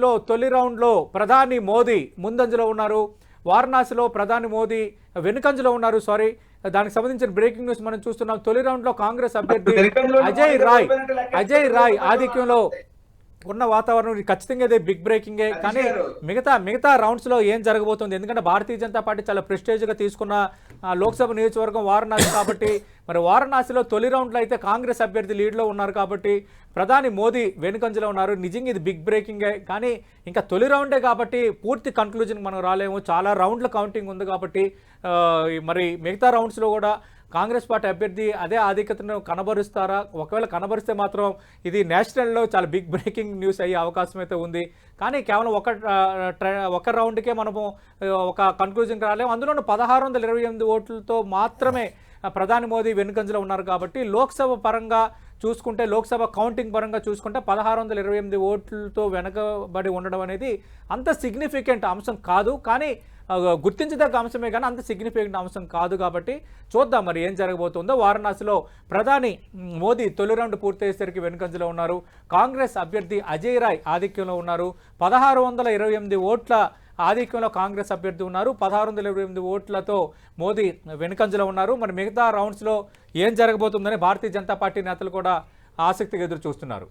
లో తొలి రౌండ్లో ప్రధాని మోదీ ముందంజలో ఉన్నారు. వారణాసిలో ప్రధాని మోదీ వెనుకంజలో ఉన్నారు. సారీ దానికి సంబంధించిన బ్రేకింగ్ న్యూస్ మనం చూస్తున్నాం. తొలి రౌండ్లో కాంగ్రెస్ అభ్యర్థి అజయ్ రాయ్ అజయ్ రాయ్ ఆధిక్యంలో ఉన్న వాతావరణం ఖచ్చితంగా ఇదే బిగ్ బ్రేకింగే కానీ మిగతా మిగతా రౌండ్స్లో ఏం జరగబోతుంది? ఎందుకంటే భారతీయ జనతా పార్టీ చాలా ప్రెస్టేజ్గా తీసుకున్న లోక్సభ నియోజకవర్గం వారణాసి కాబట్టి మరి వారణాసిలో తొలి రౌండ్లో అయితే కాంగ్రెస్ అభ్యర్థి లీడ్లో ఉన్నారు కాబట్టి ప్రధాని మోదీ వెనుకంజలో ఉన్నారు. నిజంగా ఇది బిగ్ బ్రేకింగే కానీ ఇంకా తొలి రౌండే కాబట్టి పూర్తి కన్క్లూజన్ మనం రాలేము. చాలా రౌండ్ల కౌంటింగ్ ఉంది కాబట్టి మరి మిగతా రౌండ్స్లో కూడా కాంగ్రెస్ పార్టీ అభ్యర్థి అదే ఆధిక్యతను కనబరుస్తారా? ఒకవేళ కనబరిస్తే మాత్రం ఇది నేషనల్లో చాలా బిగ్ బ్రేకింగ్ న్యూస్ అయ్యే అవకాశం అయితే ఉంది. కానీ కేవలం ఒక ఒక రౌండ్కే మనము ఒక కన్క్లూజన్కి రాలేము. అందులోనూ పదహారు వందల ఇరవై ఎనిమిది ఓట్లతో మాత్రమే ప్రధాని మోదీ వెనుకంజలో ఉన్నారు కాబట్టి లోక్సభ పరంగా చూసుకుంటే లోక్సభ కౌంటింగ్ పరంగా చూసుకుంటే పదహారు వందల ఇరవై ఎనిమిది ఓట్లతో వెనకబడి ఉండడం అనేది అంత సిగ్నిఫికెంట్ అంశం కాదు. కానీ గుర్తించదగ్గ అంశమే కానీ అంత సిగ్నిఫికెంట్ అంశం కాదు కాబట్టి చూద్దాం మరి ఏం జరగబోతుందో. వారణాసిలో ప్రధాని మోదీ తొలి రౌండ్ పూర్తయ్యేసరికి వెనుకంజలో ఉన్నారు. కాంగ్రెస్ అభ్యర్థి అజయ్ రాయ్ ఆధిక్యంలో ఉన్నారు. పదహారు వందల ఇరవై ఎనిమిది ఓట్ల ఆధిక్యంలో కాంగ్రెస్ అభ్యర్థి ఉన్నారు. పదహారు వందల ఇరవై ఎనిమిది ఓట్లతో మోదీ వెనుకంజలో ఉన్నారు. మరి మిగతా రౌండ్స్లో ఏం జరగబోతుందని భారతీయ జనతా పార్టీ నేతలు కూడా ఆసక్తిగా ఎదురు చూస్తున్నారు